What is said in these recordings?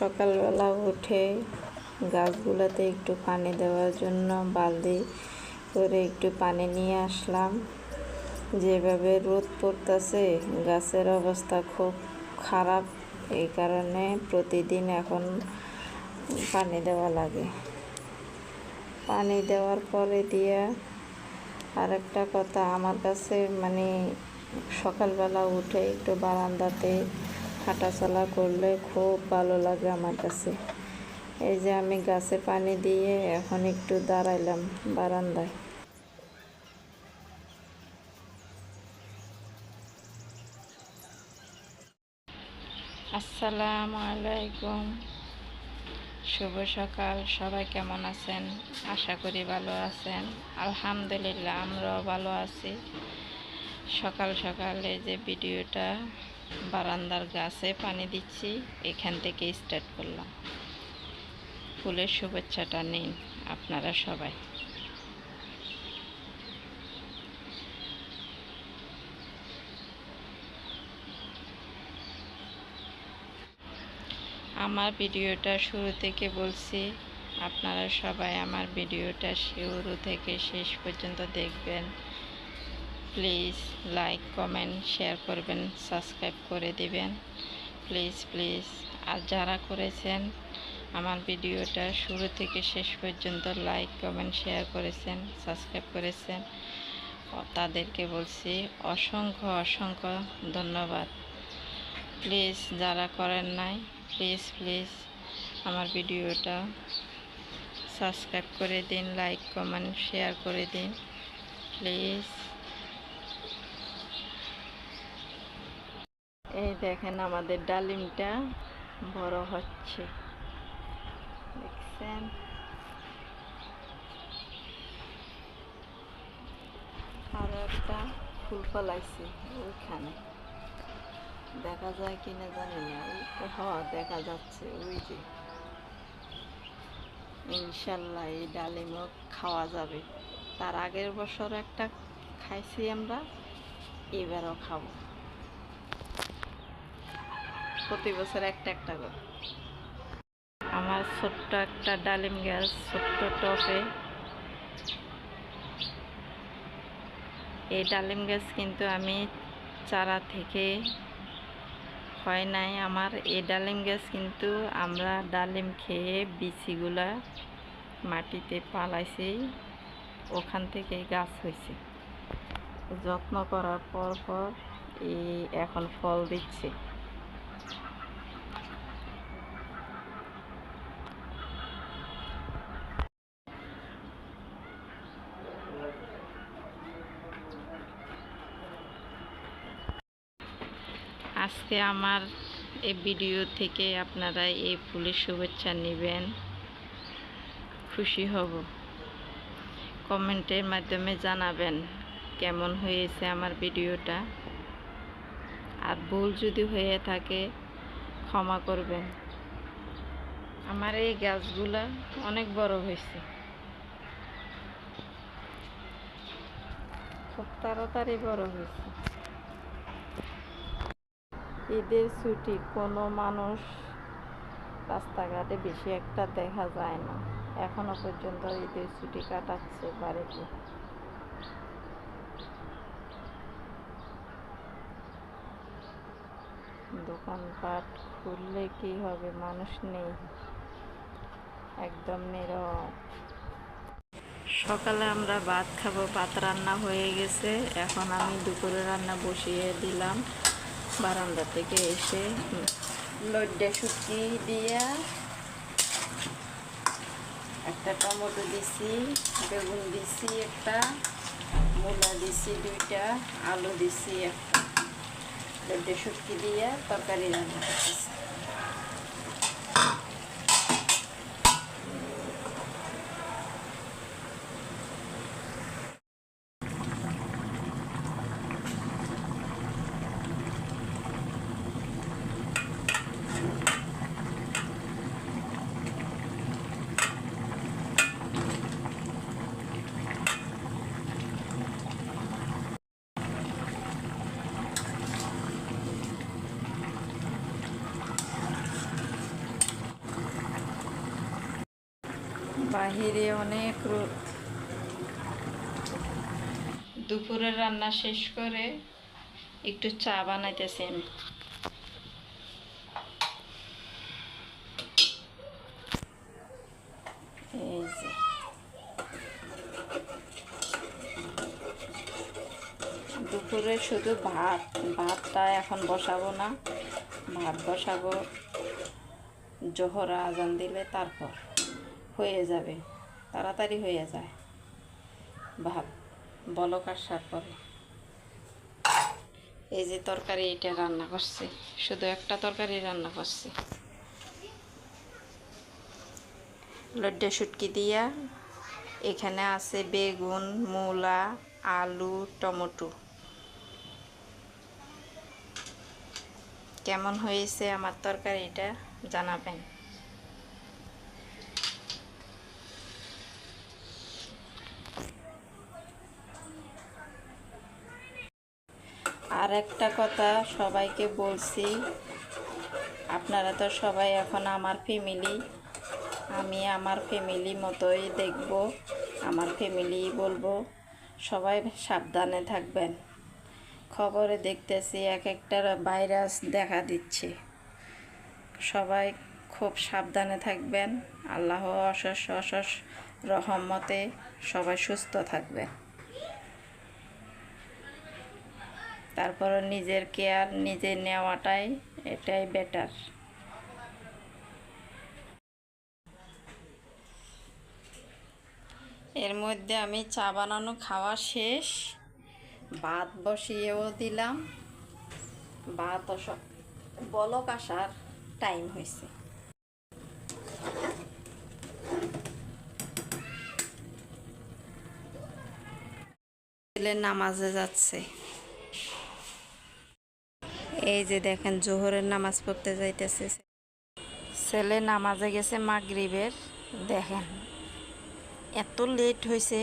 সকালবেলা উঠে গাছগুলোতে একটু পানি দেওয়ার জন্য বালতি করে একটু পানি নিয়ে আসলাম। যেভাবে রোদ পড়তেছে, গাছের অবস্থা খুব খারাপ। এই কারণে প্রতিদিন এখন পানি দেওয়া লাগে। পানি দেওয়ার পরে দিয়ে আরেকটা কথা, আমার কাছে মানে সকালবেলা উঠে একটু বারান্দাতে হাঁটাচলা করলে খুব ভালো লাগে আমার কাছে। এই যে আমি গাছে পানি দিয়ে এখন একটু দাঁড়াইলাম বারান্দায়। আসসালামু আলাইকুম। শুভ সকাল, সবাই কেমন আছেন? আশা করি ভালো আছেন। আলহামদুলিল্লাহ, আমরাও ভালো আছি। সকাল সকালে যে ভিডিওটা বারান্দার গাছে পানি দিচ্ছি, এখান থেকে স্টার্ট করলাম। ফুলের শুভেচ্ছাটা নিন আপনারা সবাই। আমার ভিডিওটা শুরু থেকে বলছি, আপনারা সবাই আমার ভিডিওটা শুরু থেকে শেষ পর্যন্ত দেখবেন। প্লিজ লাইক কমেন্ট শেয়ার করবেন সাবস্ক্রাইব করে দিবেন। প্লিজ প্লিজ আর যারা করেছেন, আমার ভিডিওটা শুরু থেকে শেষ পর্যন্ত লাইক কমেন্ট শেয়ার করেছেন সাবস্ক্রাইব করেছেন, তাদেরকে বলছি অসংখ্য অসংখ্য ধন্যবাদ। প্লিজ যারা করেন নাই প্লিজ প্লিজ আমার ভিডিওটা সাবস্ক্রাইব করে দিন লাইক কমেন্ট শেয়ার করে দিন। প্লিজ এই দেখেন আমাদের ডালিমটা বড় হচ্ছে। দেখছেন? আরও একটা ফুল ফলাইছে ওইখানে। দেখা যায় কিনা জানি না। হ্যাঁ দেখা যাচ্ছে ওই যে। ইনশাল্লাহ এই ডালিমও খাওয়া যাবে। তার আগের বছর একটা খাইছি আমরা, এবারও খাব। প্রতি বছর একটা একটা করে। আমার ছোট্ট একটা ডালিম গাছ, ছোট্ট টপে। এই ডালিম গাছ কিন্তু আমি চারা থেকে হয় নাই। আমার এই ডালিম গাছ কিন্তু আমরা ডালিম খেয়ে বিচিগুলা মাটিতে পালাইছি। ওখান থেকে গাছ হয়েছে যত্ন করার পর পর এই এখন ফল দিচ্ছে। আজকে আমার এই ভিডিও থেকে আপনারা এই ফুলের শুভেচ্ছা নেবেন। খুশি হব। কমেন্টের মাধ্যমে জানাবেন কেমন হয়েছে আমার ভিডিওটা আর ভুল যদি হয়ে থাকে, ক্ষমা করবেন। আমার এই গাছগুলা অনেক বড় হয়েছে। খুব তাড়াতাড়ি বড় হয়েছে। ঈদের ছুটি, কোনো মানুষ রাস্তাঘাটে বেশি একটা দেখা যায় না। এখনও পর্যন্ত ঈদের ছুটি কাটাচ্ছে বাড়িতে। দোকানপাট খুললে কি হবে? মানুষ নেই। একদম নীরব। সকালে আমরা ভাত খাব, ভাত রান্না হয়ে গেছে। এখন আমি দুপুরে রান্না বসিয়ে দিলাম। বারান্দা থেকে এসে লড্ডা শুকি দিয়া একটা টমেটো দিছি, বেগুন দিছি একটা, মূলা দিছি দুইটা, আলু দিছি একটা। লড্ডা শুটকি দিয়া তরকারি রান্না করতেছি। বাহিরে অনেক রোদ। দুপুরের রান্না শেষ করে একটু চা বানাইতেছি আমি। এই দুপুরে শুধু ভাত, ভাতটা এখন বসাবো না, ভাত বসাবো, জোহরা আজান দিলে তারপর। হয়ে যাবে, তাড়াতাড়ি হয়ে যায়। ভাত বলক আসার পরে? এই যে তরকারি এটা রান্না করছি। শুধু একটা তরকারি রান্না করছি। লড্ডা শুটকি দিয়া, এখানে আছে বেগুন, মূলা, আলু, টমেটো। কেমন হয়েছে আমার তরকারিটা জানাবেন? আর একটা কথা সবাইকে বলছি, আপনারা তো সবাই এখন আমার ফ্যামিলি আমি আমার ফ্যামিলি মতোই দেখব, আমার ফ্যামিলি বলব, সবাই সাবধানে থাকবেন। খবরে দেখতেছি এক একটা ভাইরাস দেখা দিচ্ছে। সবাই খুব সাবধানে থাকবেন, আল্লাহ অশেষ অশেষ রহমতে সবাই সুস্থ থাকবেন। তারপরে নিজের কেয়ার নিজে নেওয়াটাই এটাই বেটার এর মধ্যে আমি চা বানানো খাওয়া শেষ। ভাত বসিয়েও দিলাম। ভাত বলক আসার টাইম হয়েছে নামাজে যাচ্ছে। এই যে দেখেন, জোহরের নামাজ পড়তে যাইতেছে। ছেলে নামাজে গেছে মাগরিবের, দেখেন, এত লেট হয়েছে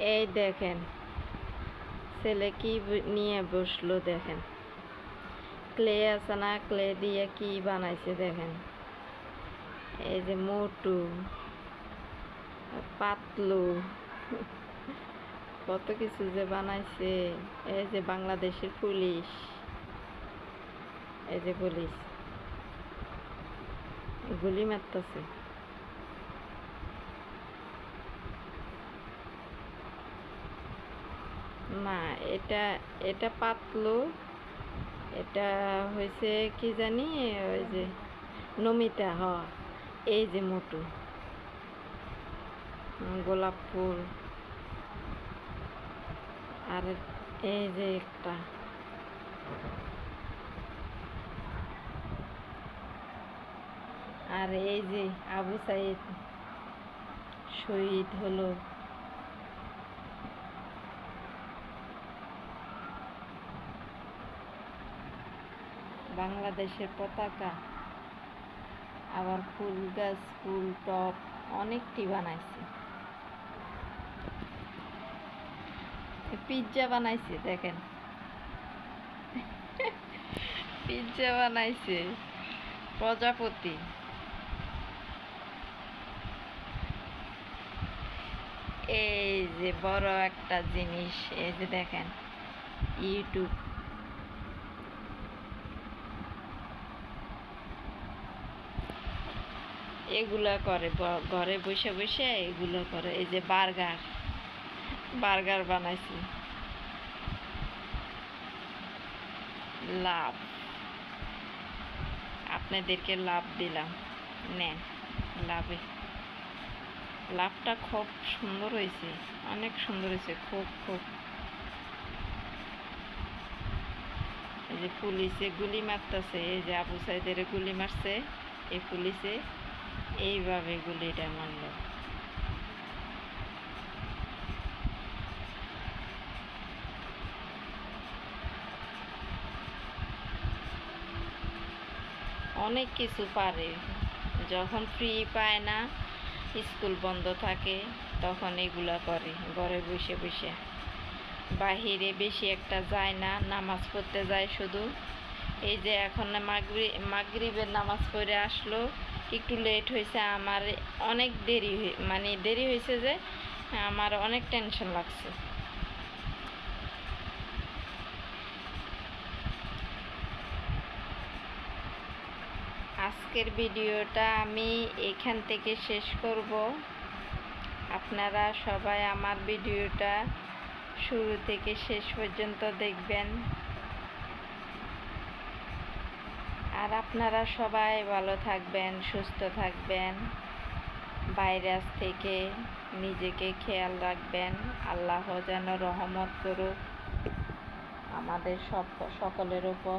এই দেখেন, ছেলে কি নিয়ে বসল দেখেন। ক্লে আছে না, ক্লে দিয়ে কি বানাইছে দেখেন। এই যে মোটু, পাতলু। কত কিছু যে বানাইছে, এই যে বাংলাদেশের পুলিশ, এই যে পুলিশ গুলি মারতেছে। না, এটা এটা পাতলু, এটা হয়েছে কি জানি, ওই যে নমিতা হ এই যে মোটু, গোলাপ ফুল। আর এই যে একটা। আর এই যে আবু সাইদ, শহীদ হলো। বাংলাদেশের পতাকা, আবার ফুল গাছ, ফুল টপ অনেকটি বানাইছে। পিৎজা বানাইছে, দেখেন। পিৎজা বানাইছে, প্রজাপতি। এই যে বড় একটা জিনিস, এই যে দেখেন, ইউটিউব। এগুলা করে ঘরে বসে বসে এগুলো করে, এই যে বার্গার। বার্গার বানাইছি। লাভ। আপনাদেরকে লাভ দিলাম। নেন, লাভে। লাভটা খুব সুন্দর হয়েছে, অনেক সুন্দর হয়েছে, খুব খুব। এই যে পুলিশে গুলি মারতেছে, এই যে আবু সাইদের গুলি মারছে, এই পুলিশে এইভাবে গুলিটা মারলো। অনেক কিছু পারে। যখন ফ্রি পায় না স্কুল বন্ধ থাকে, তখন এগুলা করে ঘরে বসে বসে। বাহিরে বেশি একটা যায় না, নামাজ পড়তে যায় শুধু। এই যে এখন মাগরি, মাগরিবের নামাজ পড়ে আসলো, একটু লেট হয়েছে, আমার অনেক দেরি মানে দেরি হয়েছে যে, আমার অনেক টেনশন লাগছে। আজকের ভিডিওটা আমি এখান থেকে শেষ করব। আপনারা সবাই আমার ভিডিওটা শুরু থেকে শেষ পর্যন্ত দেখবেন। আর আপনারা সবাই ভালো থাকবেন, সুস্থ থাকবেন, ভাইরাস থেকে নিজেকে খেয়াল রাখবেন। আল্লাহ যেন রহমত করুক আমাদের সব সকলের উপর।